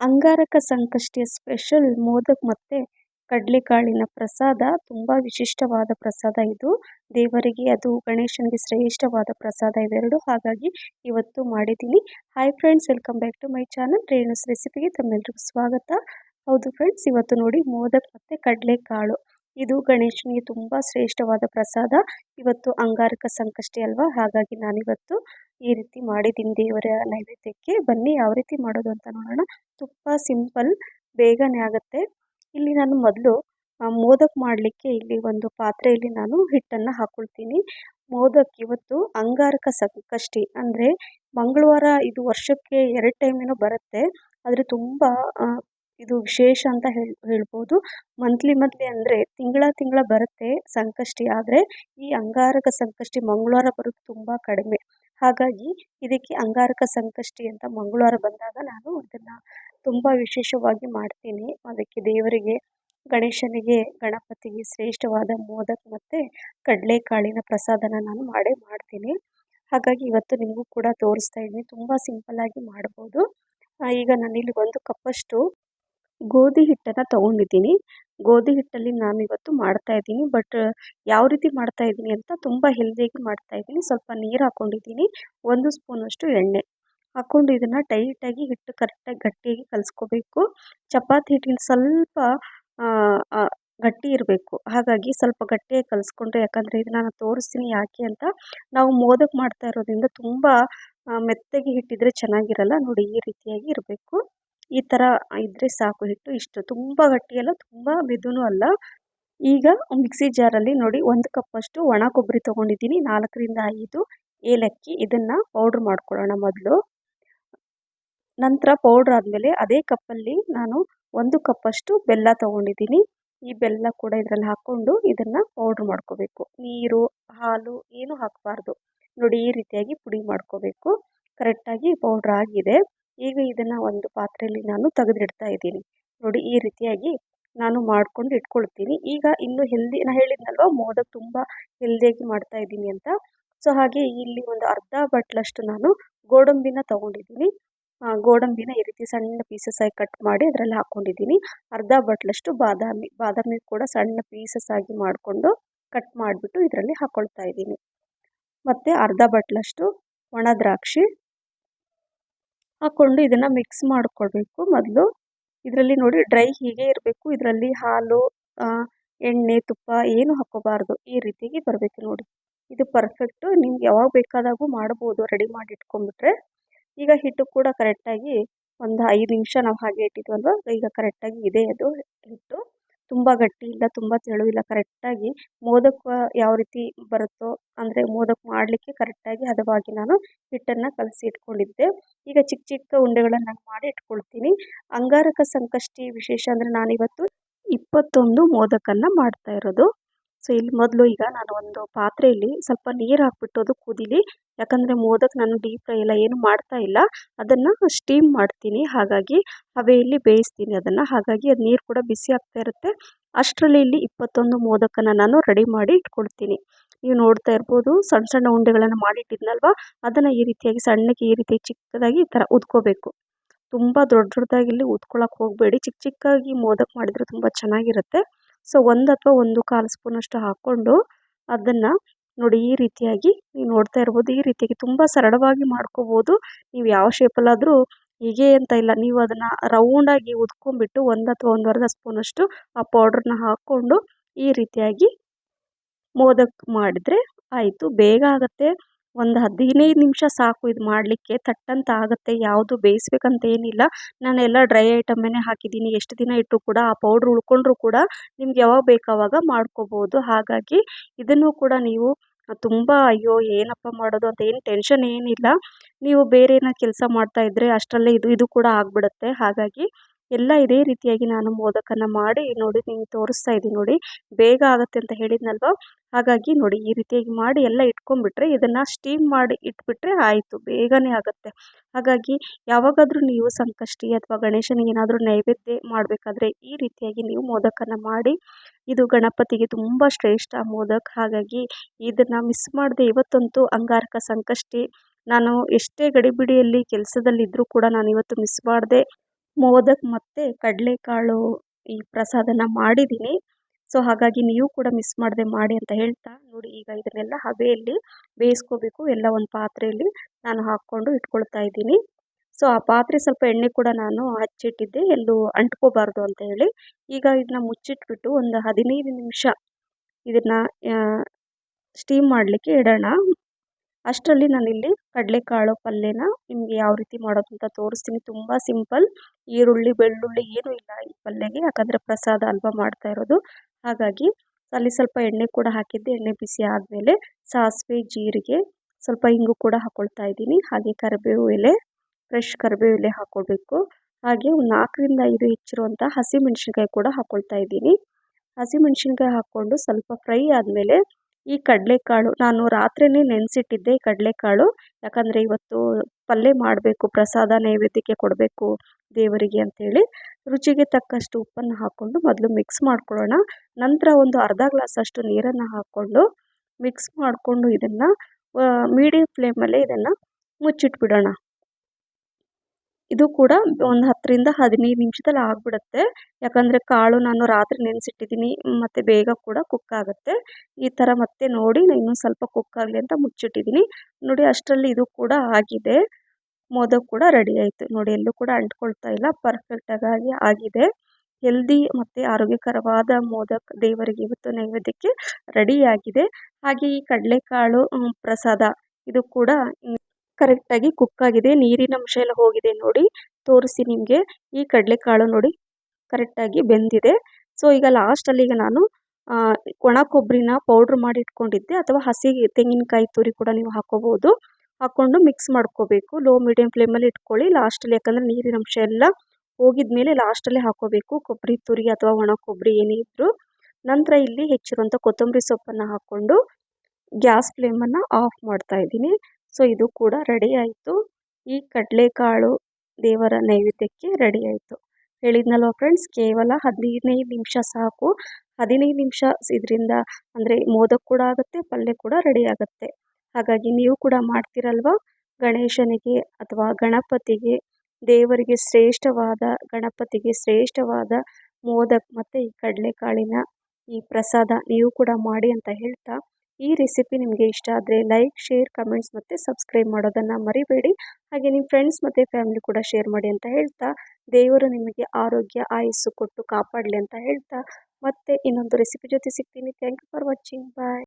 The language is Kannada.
ಅಂಗಾರಕ ಸಂಕಷ್ಟಿಯ ಸ್ಪೆಷಲ್ ಮೋದಕ್ ಮತ್ತು ಕಡಲೆಕಾಳಿನ ಪ್ರಸಾದ. ತುಂಬ ವಿಶಿಷ್ಟವಾದ ಪ್ರಸಾದ ಇದು. ದೇವರಿಗೆ ಅದು ಗಣೇಶನಿಗೆ ಶ್ರೇಷ್ಠವಾದ ಪ್ರಸಾದ ಇವೆರಡು. ಹಾಗಾಗಿ ಇವತ್ತು ಮಾಡಿದ್ದೀನಿ. Hi friends welcome back to my channel Renu's ರೆಸಿಪಿಗೆ ತಮ್ಮೆಲ್ಲರಿಗೂ ಸ್ವಾಗತ. ಹೌದು ಫ್ರೆಂಡ್ಸ್ ಇವತ್ತು ನೋಡಿ ಮೋದಕ್ ಮತ್ತು ಕಡಲೆಕಾಳು. ಇದು ಗಣೇಶನಿಗೆ ತುಂಬ ಶ್ರೇಷ್ಠವಾದ ಪ್ರಸಾದ. ಇವತ್ತು ಅಂಗಾರಕ ಸಂಕಷ್ಟಿ ಅಲ್ವಾ? ಹಾಗಾಗಿ ನಾನಿವತ್ತು ಈ ರೀತಿ ಮಾಡಿದ್ದೀನಿ ದೇವರ ನೈವೇದ್ಯಕ್ಕೆ. ಬನ್ನಿ, ಯಾವ ರೀತಿ ಮಾಡೋದು ಅಂತ ನೋಡೋಣ. ತುಪ್ಪ ಸಿಂಪಲ್, ಬೇಗನೆ ಆಗುತ್ತೆ. ಇಲ್ಲಿ ನಾನು ಮೊದಲು ಮೋದಕ್ ಮಾಡಲಿಕ್ಕೆ ಇಲ್ಲಿ ಒಂದು ಪಾತ್ರೆಯಲ್ಲಿ ನಾನು ಹಿಟ್ಟನ್ನು ಹಾಕೊಳ್ತೀನಿ. ಮೋದಕ್ ಇವತ್ತು ಅಂಗಾರಕ ಸಂಕಷ್ಟಿ. ಅಂದರೆ ಮಂಗಳವಾರ ಇದು ವರ್ಷಕ್ಕೆ ಎರಡು ಏನೋ ಬರುತ್ತೆ. ಆದರೆ ತುಂಬ ಇದು ವಿಶೇಷ ಅಂತ ಹೇಳಿ, ಹೇಳ್ಬೋದು. ಮಂತ್ಲಿ ಮಂತ್ಲಿ ಅಂದರೆ ತಿಂಗಳ ತಿಂಗಳ ಬರುತ್ತೆ ಸಂಕಷ್ಟಿ. ಆದರೆ ಈ ಅಂಗಾರಕ ಸಂಕಷ್ಟಿ ಮಂಗಳವಾರ ಬರೋದು ತುಂಬ ಕಡಿಮೆ. ಹಾಗಾಗಿ ಇದಕ್ಕೆ ಅಂಗಾರಕ ಸಂಕಷ್ಟಿ ಅಂತ ಮಂಗಳವಾರ ಬಂದಾಗ ನಾನು ಇದನ್ನು ತುಂಬ ವಿಶೇಷವಾಗಿ ಮಾಡ್ತೀನಿ. ಅದಕ್ಕೆ ದೇವರಿಗೆ, ಗಣೇಶನಿಗೆ, ಗಣಪತಿಗೆ ಶ್ರೇಷ್ಠವಾದ ಮೋದಕ್ ಮತ್ತು ಕಡಲೆಕಾಳಿನ ಪ್ರಸಾದನ ನಾನು ಮಾಡೇ ಮಾಡ್ತೀನಿ. ಹಾಗಾಗಿ ಇವತ್ತು ನಿಮಗೂ ಕೂಡ ತೋರಿಸ್ತಾ ಇದ್ದೀನಿ. ತುಂಬ ಸಿಂಪಲ್ಲಾಗಿ ಮಾಡ್ಬೋದು. ಈಗ ನಾನಿಲ್ಲಿ ಒಂದು ಕಪ್ಪಷ್ಟು ಗೋಧಿ ಹಿಟ್ಟನ್ನು ತಗೊಂಡಿದ್ದೀನಿ. ಗೋಧಿ ಹಿಟ್ಟಲ್ಲಿ ನಾನು ಇವತ್ತು ಮಾಡ್ತಾ ಇದ್ದೀನಿ. ಬಟ್ ಯಾವ ರೀತಿ ಮಾಡ್ತಾ ಇದ್ದೀನಿ ಅಂತ ತುಂಬ ಹೆಲ್ದಿಯಾಗಿ ಮಾಡ್ತಾ ಇದ್ದೀನಿ. ಸ್ವಲ್ಪ ನೀರು ಹಾಕ್ಕೊಂಡಿದ್ದೀನಿ ಒಂದು ಸ್ಪೂನಷ್ಟು ಎಣ್ಣೆ ಹಾಕ್ಕೊಂಡು ಇದನ್ನು ಟೈಟಾಗಿ ಹಿಟ್ಟು ಕರೆಕ್ಟಾಗಿ ಗಟ್ಟಿಯಾಗಿ ಕಲಿಸ್ಕೋಬೇಕು. ಚಪಾತಿ ಹಿಟ್ಟಿನ ಸ್ವಲ್ಪ ಗಟ್ಟಿ ಇರಬೇಕು. ಹಾಗಾಗಿ ಸ್ವಲ್ಪ ಗಟ್ಟಿಯಾಗಿ ಕಲಿಸ್ಕೊಂಡ್ರೆ ಯಾಕಂದರೆ ಇದು ನಾನು ತೋರಿಸ್ತೀನಿ ಯಾಕೆ ಅಂತ ನಾವು ಮೋದಕ್ ಮಾಡ್ತಾ ಇರೋದ್ರಿಂದ ತುಂಬ ಮೆತ್ತಗೆ ಹಿಟ್ಟಿದ್ರೆ ಚೆನ್ನಾಗಿರಲ್ಲ. ನೋಡಿ ಈ ರೀತಿಯಾಗಿ ಇರಬೇಕು. ಈ ಥರ ಇದ್ದರೆ ಸಾಕು ಹಿಟ್ಟು. ಇಷ್ಟು ತುಂಬ ಗಟ್ಟಿಯಲ್ಲ, ತುಂಬ ಮೆದುನೂ ಅಲ್ಲ. ಈಗ ಮಿಕ್ಸಿ ಜಾರಲ್ಲಿ ನೋಡಿ ಒಂದು ಕಪ್ಪಷ್ಟು ಒಣ ಕೊಬ್ಬರಿ ತೊಗೊಂಡಿದ್ದೀನಿ. ನಾಲ್ಕರಿಂದ ಐದು ಏಲಕ್ಕಿ. ಇದನ್ನು ಪೌಡ್ರ್ ಮಾಡ್ಕೊಳ್ಳೋಣ ಮೊದಲು. ನಂತರ ಪೌಡ್ರ್ ಆದಮೇಲೆ ಅದೇ ಕಪ್ಪಲ್ಲಿ ನಾನು ಒಂದು ಕಪ್ಪಷ್ಟು ಬೆಲ್ಲ ತೊಗೊಂಡಿದ್ದೀನಿ. ಈ ಬೆಲ್ಲ ಕೂಡ ಇದರಲ್ಲಿ ಹಾಕ್ಕೊಂಡು ಇದನ್ನು ಪೌಡ್ರ್ ಮಾಡ್ಕೋಬೇಕು. ನೀರು, ಹಾಲು ಏನು ಹಾಕಬಾರ್ದು. ನೋಡಿ ಈ ರೀತಿಯಾಗಿ ಪುಡಿ ಮಾಡ್ಕೋಬೇಕು. ಕರೆಕ್ಟಾಗಿ ಪೌಡ್ರ್ ಆಗಿದೆ. ಈಗ ಇದನ್ನು ಒಂದು ಪಾತ್ರೆಯಲ್ಲಿ ನಾನು ತೆಗೆದಿಡ್ತಾ ಇದ್ದೀನಿ. ನೋಡಿ, ಈ ರೀತಿಯಾಗಿ ನಾನು ಮಾಡ್ಕೊಂಡು ಇಟ್ಕೊಳ್ತೀನಿ. ಈಗ ಇನ್ನು ಹೆಲ್ದಿ ನಾನು ಹೇಳಿದ್ನಲ್ವ, ಮೋದಕ್ ತುಂಬ ಹೆಲ್ದಿಯಾಗಿ ಮಾಡ್ತಾ ಇದ್ದೀನಿ ಅಂತ. ಸೊ, ಹಾಗೆ ಇಲ್ಲಿ ಒಂದು ಅರ್ಧ ಬಟ್ಲಷ್ಟು ನಾನು ಗೋಡಂಬಿನ ತೊಗೊಂಡಿದ್ದೀನಿ. ಗೋಡಂಬಿನ ಈ ರೀತಿ ಸಣ್ಣ ಪೀಸಸ್ ಆಗಿ ಕಟ್ ಮಾಡಿ ಅದರಲ್ಲಿ ಹಾಕ್ಕೊಂಡಿದ್ದೀನಿ ಅರ್ಧ ಬಟ್ಲಷ್ಟು ಬಾದಾಮಿ ಬಾದಾಮಿ ಕೂಡ ಸಣ್ಣ ಪೀಸಸ್ ಆಗಿ ಮಾಡಿಕೊಂಡು ಕಟ್ ಮಾಡಿಬಿಟ್ಟು ಇದರಲ್ಲಿ ಹಾಕ್ಕೊಳ್ತಾ ಇದ್ದೀನಿ. ಮತ್ತು ಅರ್ಧ ಬಟ್ಲಷ್ಟು ಒಣ ದ್ರಾಕ್ಷಿ ಹಾಕ್ಕೊಂಡು ಇದನ್ನು ಮಿಕ್ಸ್ ಮಾಡಿಕೊಳ್ಬೇಕು. ಮೊದಲು ಇದರಲ್ಲಿ ನೋಡಿ ಡ್ರೈ ಹೀಗೆ ಇರಬೇಕು. ಇದರಲ್ಲಿ ಹಾಲು ಎಣ್ಣೆ, ತುಪ್ಪ ಏನು ಹಾಕ್ಕೋಬಾರ್ದು. ಈ ರೀತಿಗೆ ಬರಬೇಕು ನೋಡಿ. ಇದು ಪರ್ಫೆಕ್ಟು ನಿಮ್ಗೆ ಯಾವಾಗ ಬೇಕಾದಾಗೂ ಮಾಡ್ಬೋದು. ರೆಡಿ ಮಾಡಿ ಇಟ್ಕೊಂಡ್ಬಿಟ್ರೆ. ಈಗ ಹಿಟ್ಟು ಕೂಡ ಕರೆಕ್ಟಾಗಿ ಒಂದು ಐದು ನಿಮಿಷ ನಾವು ಹಾಗೆ ಇಟ್ಟಿದ್ವಲ್ವ? ಈಗ ಕರೆಕ್ಟಾಗಿ ಇದೆ ಅದು ಹಿಟ್ಟು. ತುಂಬ ಗಟ್ಟಿ ಇಲ್ಲ ತುಂಬ ತೆಳು ಇಲ್ಲ ಕರೆಕ್ಟಾಗಿ ಮೋದಕ ಯಾವ ರೀತಿ ಬರುತ್ತೋ, ಅಂದರೆ ಮೋದಕ ಮಾಡಲಿಕ್ಕೆ ಕರೆಕ್ಟಾಗಿ ಹದವಾಗಿ ನಾನು ಹಿಟ್ಟನ್ನು ಕಲಸಿ ಇಟ್ಕೊಂಡಿದ್ದೆ. ಈಗ ಚಿಕ್ಕ ಚಿಕ್ಕ ಉಂಡೆಗಳನ್ನು ಮಾಡಿ ಇಟ್ಕೊಳ್ತೀನಿ. ಅಂಗಾರಕ ಸಂಕಷ್ಟಿ ವಿಶೇಷ ಅಂದರೆ ನಾನಿವತ್ತು ಇಪ್ಪತ್ತೊಂದು ಮೋದಕನ್ನು ಮಾಡ್ತಾ ಇರೋದು. ಸೊ ಇಲ್ಲಿ ಮೊದಲು ಈಗ ನಾನು ಒಂದು ಪಾತ್ರೆಯಲ್ಲಿ ಸ್ವಲ್ಪ ನೀರು ಹಾಕ್ಬಿಟ್ಟು ಅದು ಕುದೀಲಿ. ಯಾಕಂದರೆ ಮೋದಕ್ ನಾನು ಡೀಪ್ ಫ್ರೈ ಎಲ್ಲ ಏನು ಮಾಡ್ತಾ ಇಲ್ಲ. ಅದನ್ನು ಸ್ಟೀಮ್ ಮಾಡ್ತೀನಿ. ಹಾಗಾಗಿ ಹಬೆಯಲ್ಲಿ ಬೇಯಿಸ್ತೀನಿ ಅದನ್ನು. ಹಾಗಾಗಿ ಅದು ನೀರು ಕೂಡ ಬಿಸಿ ಆಗ್ತಾ ಇರುತ್ತೆ. ಅಷ್ಟರಲ್ಲಿ ಇಲ್ಲಿ ಇಪ್ಪತ್ತೊಂದು ಮೋದಕನ ನಾನು ರೆಡಿ ಮಾಡಿ ಇಟ್ಕೊಳ್ತೀನಿ. ನೀವು ನೋಡ್ತಾ ಇರ್ಬೋದು ಸಣ್ಣ ಸಣ್ಣ ಉಂಡೆಗಳನ್ನು ಮಾಡಿಟ್ಟಿದ್ನಲ್ವ? ಅದನ್ನು ಈ ರೀತಿಯಾಗಿ ಸಣ್ಣಕ್ಕೆ ಈ ರೀತಿ ಚಿಕ್ಕದಾಗಿ ಈ ಥರ ಉದ್ಕೋಬೇಕು. ತುಂಬ ದೊಡ್ಡ ದೊಡ್ಡದಾಗಿ ಇಲ್ಲಿ ಉದ್ಕೊಳ್ಳೋಕೆ ಹೋಗಬೇಡಿ. ಚಿಕ್ಕ ಚಿಕ್ಕಾಗಿ ಮೋದಕ್ ಮಾಡಿದರೆ ತುಂಬ ಚೆನ್ನಾಗಿರುತ್ತೆ. ಸೊ, ಒಂದು ಅಥವಾ ಒಂದು ಕಾಲು ಸ್ಪೂನಷ್ಟು ಹಾಕ್ಕೊಂಡು ಅದನ್ನು ನೋಡಿ ಈ ರೀತಿಯಾಗಿ ನೀವು ನೋಡ್ತಾ ಇರ್ಬೋದು. ಈ ರೀತಿಯಾಗಿ ತುಂಬ ಸರಳವಾಗಿ ಮಾಡ್ಕೋಬೋದು. ನೀವು ಯಾವ ಶೇಪಲ್ಲಾದರೂ ಹೀಗೆ ಅಂತ ಇಲ್ಲ. ನೀವು ಅದನ್ನು ರೌಂಡಾಗಿ ಉದ್ಕೊಂಡ್ಬಿಟ್ಟು ಒಂದು ಅಥವಾ ಒಂದು ಅರ್ಧ ಸ್ಪೂನಷ್ಟು ಆ ಪೌಡ್ರನ್ನ ಹಾಕ್ಕೊಂಡು ಈ ರೀತಿಯಾಗಿ ಮೋದಕ್ ಮಾಡಿದರೆ ಆಯಿತು. ಬೇಗ ಆಗುತ್ತೆ. ಒಂದು ಹದಿನೈದು ನಿಮಿಷ ಸಾಕು ಇದು ಮಾಡಲಿಕ್ಕೆ, ತಟ್ಟಂತ ಆಗುತ್ತೆ, ಯಾವುದು ಬೇಯಿಸ್ಬೇಕಂತ ಏನಿಲ್ಲ. ನಾನೆಲ್ಲ ಡ್ರೈ ಐಟಮನ್ನೇ ಹಾಕಿದ್ದೀನಿ ಎಷ್ಟು ದಿನ ಇಟ್ಟರು ಕೂಡ, ಆ ಪೌಡ್ರ್ ಉಳ್ಕೊಂಡ್ರೂ ಕೂಡ ನಿಮ್ಗೆ ಯಾವಾಗ ಬೇಕು ಅವಾಗ ಮಾಡ್ಕೋಬೋದು. ಹಾಗಾಗಿ ಇದನ್ನು ಕೂಡ ನೀವು, ತುಂಬ ಅಯ್ಯೋ, ಏನಪ್ಪ ಮಾಡೋದು ಅಂತ ಏನು ಟೆನ್ಷನ್ ಏನಿಲ್ಲ. ನೀವು ಬೇರೆ ಏನೋ ಕೆಲಸ ಮಾಡ್ತಾ ಇದ್ದರೆ ಅಷ್ಟರಲ್ಲೇ ಇದು ಇದು ಕೂಡ ಆಗಿಬಿಡುತ್ತೆ. ಹಾಗಾಗಿ ಎಲ್ಲ ಇದೇ ರೀತಿಯಾಗಿ ನಾನು ಮೋದಕನ ಮಾಡಿ ನೋಡಿ ನಿಮ್ಗೆ ತೋರಿಸ್ತಾ ಇದ್ದೀನಿ ನೋಡಿ. ಬೇಗ ಆಗುತ್ತೆ ಅಂತ ಹೇಳಿದ್ನಲ್ವ? ಹಾಗಾಗಿ ನೋಡಿ ಈ ರೀತಿಯಾಗಿ ಮಾಡಿ ಎಲ್ಲ ಇಟ್ಕೊಂಡ್ಬಿಟ್ರೆ ಇದನ್ನು ಸ್ಟೀಮ್ ಮಾಡಿ ಇಟ್ಬಿಟ್ರೆ ಆಯಿತು, ಬೇಗನೆ ಆಗುತ್ತೆ. ಹಾಗಾಗಿ ಯಾವಾಗಾದರೂ ನೀವು ಸಂಕಷ್ಟಿ ಅಥವಾ ಗಣೇಶನಿಗೆ ಏನಾದರೂ ನೈವೇದ್ಯ ಮಾಡಬೇಕಾದ್ರೆ ಈ ರೀತಿಯಾಗಿ ನೀವು ಮೋದಕನ ಮಾಡಿ. ಇದು ಗಣಪತಿಗೆ ತುಂಬ ಶ್ರೇಷ್ಠ ಮೋದಕ. ಹಾಗಾಗಿ ಇದನ್ನು ಮಿಸ್ ಮಾಡದೆ ಇವತ್ತಂತೂ ಅಂಗಾರಕ ಸಂಕಷ್ಟಿ. ನಾನು ಎಷ್ಟೇ ಗಡಿಬಿಡಿಯಲ್ಲಿ ಕೆಲಸದಲ್ಲಿದ್ದರೂ ಕೂಡ ನಾನು ಇವತ್ತು ಮಿಸ್ ಮಾಡದೆ. ಮೋದಕ್ ಮತ್ತು ಕಡಲೆಕಾಳು ಈ ಪ್ರಸಾದನ ಮಾಡಿದ್ದೀನಿ. ಸೊ ಹಾಗಾಗಿ ನೀವು ಕೂಡ ಮಿಸ್ ಮಾಡದೆ ಮಾಡಿ ಅಂತ ಹೇಳ್ತಾ ನೋಡಿ ಈಗ ಇದನ್ನೆಲ್ಲ ಹಬೆಯಲ್ಲಿ ಬೇಯಿಸ್ಕೋಬೇಕು. ಎಲ್ಲ ಒಂದು ಪಾತ್ರೆಯಲ್ಲಿ ನಾನು ಹಾಕ್ಕೊಂಡು ಇಟ್ಕೊಳ್ತಾ ಇದ್ದೀನಿ. ಸೊ ಆ ಪಾತ್ರೆ ಸ್ವಲ್ಪ ಎಣ್ಣೆ ಕೂಡ ನಾನು ಹಚ್ಚಿಟ್ಟಿದ್ದೆ. ಎಲ್ಲೂ ಅಂಟ್ಕೋಬಾರ್ದು ಅಂತ ಹೇಳಿ. ಈಗ ಇದನ್ನ ಮುಚ್ಚಿಟ್ಬಿಟ್ಟು ಒಂದು ಹದಿನೈದು ನಿಮಿಷ ಇದನ್ನು ಸ್ಟೀಮ್ ಮಾಡಲಿಕ್ಕೆ ಇಡೋಣ. ಅಷ್ಟರಲ್ಲಿ ನಾನಿಲ್ಲಿ ಕಡಲೆಕಾಳು ಪಲ್ಯನ ನಿಮಗೆ ಯಾವ ರೀತಿ ಮಾಡೋದು ಅಂತ ತೋರಿಸ್ತೀನಿ. ತುಂಬ ಸಿಂಪಲ್. ಈರುಳ್ಳಿ, ಬೆಳ್ಳುಳ್ಳಿ ಏನೂ ಇಲ್ಲ ಈ ಪಲ್ಯಗೆ. ಯಾಕಂದರೆ ಪ್ರಸಾದ ಅಲ್ವಾ ಮಾಡ್ತಾ ಇರೋದು. ಹಾಗಾಗಿ ಅಲ್ಲಿ ಸ್ವಲ್ಪ ಎಣ್ಣೆ ಕೂಡ ಹಾಕಿದ್ದೆ. ಎಣ್ಣೆ ಬಿಸಿ ಆದಮೇಲೆ ಸಾಸಿವೆ, ಜೀರಿಗೆ ಸ್ವಲ್ಪ ಹಿಂಗು ಕೂಡ ಹಾಕ್ಕೊಳ್ತಾ ಇದ್ದೀನಿ. ಹಾಗೆ ಕರಿಬೇವು ಎಲೆ ಫ್ರೆಶ್ ಕರಿಬೇವು ಎಲೆ ಹಾಕ್ಕೊಳ್ಬೇಕು ಹಾಗೆ ಒಂದು ನಾಲ್ಕರಿಂದ ಐದು ಹೆಚ್ಚಿರುವಂಥ ಹಸಿಮೆಣ್ಸಿನ್ಕಾಯಿ ಕೂಡ ಹಾಕ್ಕೊಳ್ತಾ ಇದ್ದೀನಿ. ಹಸಿಮೆಣ್ಸಿನ್ಕಾಯಿ ಹಾಕ್ಕೊಂಡು ಸ್ವಲ್ಪ ಫ್ರೈ ಆದಮೇಲೆ ಈ ಕಡಲೆಕಾಳು ನಾನು ರಾತ್ರಿಯೇ ನೆನೆಸಿಟ್ಟಿದ್ದೆ ಈ ಕಡಲೆಕಾಳು. ಯಾಕಂದರೆ ಇವತ್ತು ಪಲ್ಯ ಮಾಡಬೇಕು, ಪ್ರಸಾದ ನೈವೇದ್ಯಕ್ಕೆ ಕೊಡಬೇಕು ದೇವರಿಗೆ ಅಂಥೇಳಿ ರುಚಿಗೆ ತಕ್ಕಷ್ಟು ಉಪ್ಪನ್ನು ಹಾಕ್ಕೊಂಡು ಮೊದಲು ಮಿಕ್ಸ್ ಮಾಡ್ಕೊಳ್ಳೋಣ. ನಂತರ ಒಂದು ಅರ್ಧ ಗ್ಲಾಸಷ್ಟು ನೀರನ್ನು ಹಾಕ್ಕೊಂಡು ಮಿಕ್ಸ್ ಮಾಡಿಕೊಂಡು ಇದನ್ನು ಮೀಡಿಯಮ್ ಫ್ಲೇಮಲ್ಲೇ ಇದನ್ನು ಮುಚ್ಚಿಟ್ಬಿಡೋಣ. ಇದು ಕೂಡ ಒಂದು ಹತ್ತರಿಂದ ಹದಿನೈದು ನಿಮಿಷದಲ್ಲಿ ಆಗಿಬಿಡುತ್ತೆ. ಯಾಕಂದರೆ ಕಾಳು ನಾನು ರಾತ್ರಿ ನೆನೆಸಿಟ್ಟಿದ್ದೀನಿ, ಮತ್ತು ಬೇಗ ಕೂಡ ಕುಕ್ ಆಗುತ್ತೆ. ಈ ಥರ ಮತ್ತೆ ನೋಡಿ ನಾನು ಇನ್ನೊಂದು ಸ್ವಲ್ಪ ಕುಕ್ ಆಗಲಿ ಅಂತ ಮುಚ್ಚಿಟ್ಟಿದ್ದೀನಿ. ನೋಡಿ ಅಷ್ಟರಲ್ಲಿ ಇದು ಕೂಡ ಆಗಿದೆ. ಮೋದಕ್ ಕೂಡ ರೆಡಿ ಆಯಿತು. ನೋಡಿ ಎಲ್ಲೂ ಕೂಡ ಅಂಟ್ಕೊಳ್ತಾ ಇಲ್ಲ. ಪರ್ಫೆಕ್ಟಾಗಿ ಆಗಿದೆ. ಹೆಲ್ದಿ ಮತ್ತು ಆರೋಗ್ಯಕರವಾದ ಮೋದಕ್ ದೇವರಿಗೆ ಇವತ್ತು ನೈವೇದ್ಯಕ್ಕೆ ರೆಡಿಯಾಗಿದೆ ಹಾಗೆ ಈ ಕಡಲೆಕಾಳು ಪ್ರಸಾದ ಇದು ಕೂಡ ಕರೆಕ್ಟಾಗಿ ಕುಕ್ ಆಗಿದೆ, ನೀರಿನ ಅಂಶ ಎಲ್ಲ ಹೋಗಿದೆ ನೋಡಿ, ತೋರಿಸಿ ನಿಮಗೆ. ಈ ಕಡಲೆಕಾಳು ನೋಡಿ ಕರೆಕ್ಟಾಗಿ ಬೆಂದಿದೆ. ಸೊ ಈಗ ಲಾಸ್ಟಲ್ಲಿ ಈಗ ನಾನು ಒಣ ಕೊಬ್ಬರಿನ ಪೌಡ್ರ್ ಮಾಡಿ ಇಟ್ಕೊಂಡಿದ್ದೆ ಅಥವಾ ಹಸಿ ತೆಂಗಿನಕಾಯಿ ತುರಿ ಕೂಡ ನೀವು ಹಾಕ್ಕೋಬೋದು ಹಾಕ್ಕೊಂಡು ಮಿಕ್ಸ್ ಮಾಡ್ಕೋಬೇಕು. ಲೋ ಮೀಡಿಯಮ್ ಫ್ಲೇಮಲ್ಲಿ ಇಟ್ಕೊಳ್ಳಿ. ಲಾಸ್ಟಲ್ಲಿ ಯಾಕಂದರೆ ನೀರಿನ ಅಂಶ ಎಲ್ಲ ಹೋಗಿದ ಮೇಲೆ ಲಾಸ್ಟಲ್ಲೇ ಹಾಕೋಬೇಕು. ಕೊಬ್ಬರಿ ತುರಿ ಅಥವಾ ಒಣ ಕೊಬ್ಬರಿ ಏನೇ ಇದ್ದರೂ ನಂತರ ಇಲ್ಲಿ ಹೆಚ್ಚಿರುವಂಥ ಕೊತ್ತಂಬರಿ ಸೊಪ್ಪನ್ನು ಹಾಕ್ಕೊಂಡು ಗ್ಯಾಸ್ ಫ್ಲೇಮನ್ನು ಆಫ್ ಮಾಡ್ತಾ ಇದ್ದೀನಿ. ಸೊ, ಇದು ಕೂಡ ರೆಡಿ ಆಯಿತು. ಈ ಕಡಲೆಕಾಳು ದೇವರ ನೈವೇದ್ಯಕ್ಕೆ ರೆಡಿ ಆಯಿತು. ಹೇಳಿದ್ನಲ್ವ ಫ್ರೆಂಡ್ಸ್, ಕೇವಲ ಹದಿನೈದು ನಿಮಿಷ ಸಾಕು. ಹದಿನೈದು ನಿಮಿಷ ಇದರಿಂದ ಅಂದರೆ ಮೋದಕ್ ಕೂಡ ಆಗುತ್ತೆ, ಪಲ್ಯ ಕೂಡ ರೆಡಿ ಆಗುತ್ತೆ. ಹಾಗಾಗಿ ನೀವು ಕೂಡ ಮಾಡ್ತೀರಲ್ವ? ಗಣೇಶನಿಗೆ ಅಥವಾ ಗಣಪತಿಗೆ, ದೇವರಿಗೆ ಶ್ರೇಷ್ಠವಾದ, ಗಣಪತಿಗೆ ಶ್ರೇಷ್ಠವಾದ ಮೋದಕ್ ಮತ್ತು ಈ ಕಡಲೆಕಾಳಿನ ಈ ಪ್ರಸಾದ ನೀವು ಕೂಡ ಮಾಡಿ ಅಂತ ಹೇಳ್ತಾ ಈ ರೆಸಿಪಿ ನಿಮಗೆ ಇಷ್ಟ ಆದರೆ ಲೈಕ್ ಶೇರ್ ಕಮೆಂಟ್ಸ್ ಮತ್ತು ಸಬ್ಸ್ಕ್ರೈಬ್ ಮಾಡೋದನ್ನು ಮರಿಬೇಡಿ. ಹಾಗೆ ನಿಮ್ಮ ಫ್ರೆಂಡ್ಸ್ ಮತ್ತು ಫ್ಯಾಮಿಲಿ ಕೂಡ ಶೇರ್ ಮಾಡಿ ಅಂತ ಹೇಳ್ತಾ, ದೇವರು ನಿಮಗೆ ಆರೋಗ್ಯ, ಆಯಸ್ಸು ಕೊಟ್ಟು ಕಾಪಾಡಲಿ ಅಂತ ಹೇಳ್ತಾ, ಮತ್ತೆ ಇನ್ನೊಂದು ರೆಸಿಪಿ ಜೊತೆ ಸಿಗ್ತೀನಿ. Thank you for watching bye